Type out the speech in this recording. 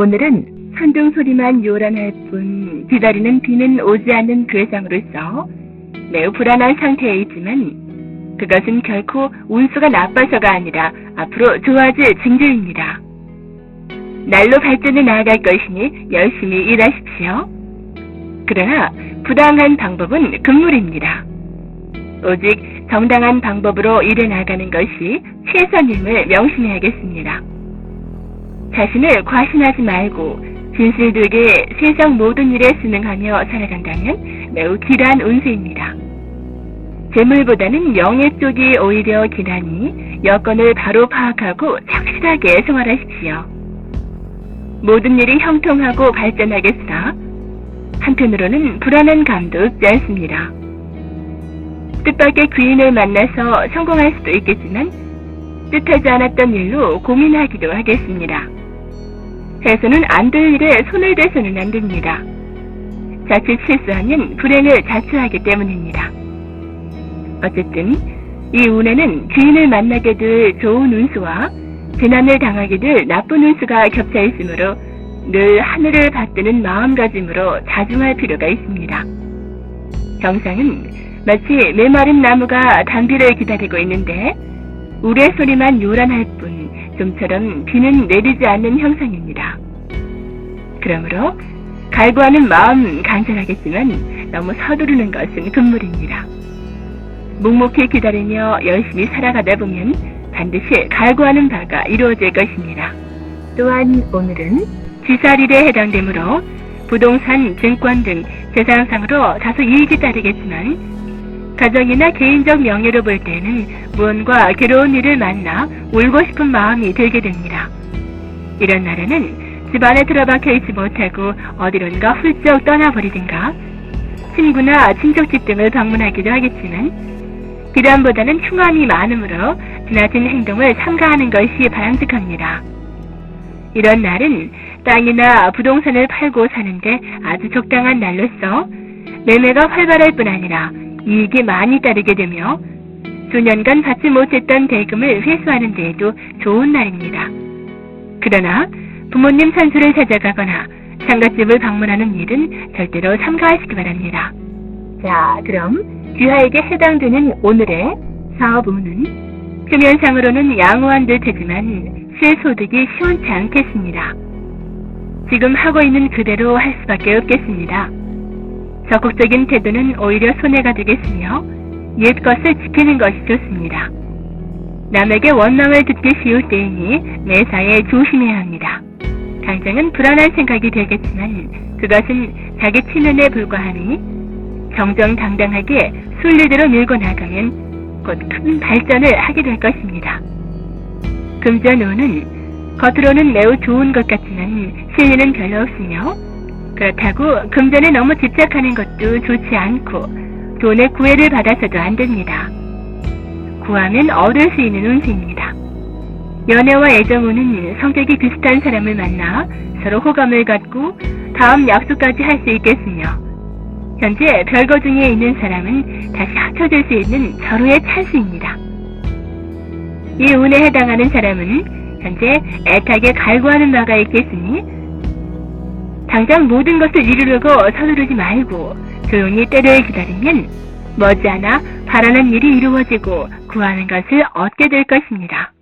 오늘은 천둥 소리만 요란할 뿐 기다리는 비는 오지 않는 그 세상으로서 매우 불안한 상태에 있지만 그것은 결코 운수가 나빠서가 아니라 앞으로 좋아질 징조입니다. 날로 발전해 나아갈 것이니 열심히 일하십시오. 그러나 부당한 방법은 금물입니다. 오직 정당한 방법으로 일해 나가는 것이 최선임을 명심해야겠습니다. 자신을 과신하지 말고 진실되게 세상 모든 일에 순응하며 살아간다면 매우 길한 운세입니다. 재물보다는 명예 쪽이 오히려 길하니 여건을 바로 파악하고 착실하게 생활하십시오. 모든 일이 형통하고 발전하겠으나 한편으로는 불안한 감도 없지 않습니다. 뜻밖의 귀인을 만나서 성공할 수도 있겠지만 뜻하지 않았던 일로 고민하기도 하겠습니다. 해서는 안될 일에 손을 대서는 안 됩니다. 자칫 실수하면 불행을 자초하기 때문입니다. 어쨌든 이 운에는 귀인을 만나게 될 좋은 운수와 재난을 당하게 될 나쁜 운수가 겹쳐 있으므로 늘 하늘을 받드는 마음가짐으로 자중할 필요가 있습니다. 경상은 마치 메마른 나무가 단비를 기다리고 있는데 우레 소리만 요란할 뿐 좀처럼 비는 내리지 않는 형상입니다. 그러므로 갈구하는 마음 간절하겠지만 너무 서두르는 것은 금물입니다. 묵묵히 기다리며 열심히 살아가다 보면 반드시 갈구하는 바가 이루어질 것입니다. 또한 오늘은 지살일에 해당되므로 부동산, 증권 등 재산상으로 다소 이익이 따르겠지만 가정이나 개인적 명예로 볼 때는 무언가 괴로운 일을 만나 울고 싶은 마음이 들게 됩니다. 이런 날에는 집 안에 들어박혀 있지 못하고 어디론가 훌쩍 떠나버리든가 친구나 친척집 등을 방문하기도 하겠지만 비단보다는 흉함이 많으므로 지나친 행동을 삼가하는 것이 바람직합니다. 이런 날은 땅이나 부동산을 팔고 사는데 아주 적당한 날로서 매매가 활발할 뿐 아니라 이익이 많이 따르게 되며 수년간 받지 못했던 대금을 회수하는 데에도 좋은 날입니다. 그러나 부모님 산소를 찾아가거나 상갓집을 방문하는 일은 절대로 삼가하시기 바랍니다. 자, 그럼 귀하에게 해당되는 오늘의 사업운은 표면상으로는 양호한 듯하지만 실소득이 시원치 않겠습니다. 지금 하고 있는 그대로 할 수밖에 없겠습니다. 적극적인 태도는 오히려 손해가 되겠으며 옛 것을 지키는 것이 좋습니다. 남에게 원망을 듣기 쉬울 때이니 매사에 조심해야 합니다. 당장은 불안한 생각이 들겠지만 그것은 자기 치면에 불과하니 정정당당하게 순리대로 밀고 나가면 곧 큰 발전을 하게 될 것입니다. 금전운은 겉으로는 매우 좋은 것 같지만 실리는 별로 없으며 그렇다고 금전에 너무 집착하는 것도 좋지 않고 돈의 구애를 받아서도 안 됩니다. 구하면 얻을 수 있는 운세입니다. 연애와 애정운은 성격이 비슷한 사람을 만나 서로 호감을 갖고 다음 약속까지 할 수 있겠으며 현재 별거 중에 있는 사람은 다시 합쳐질 수 있는 절호의 찬스입니다. 이 운에 해당하는 사람은 현재 애타게 갈구하는 바가 있겠으니 당장 모든 것을 이루려고 서두르지 말고 조용히 때를 기다리면 머지않아 바라는 일이 이루어지고 구하는 것을 얻게 될 것입니다.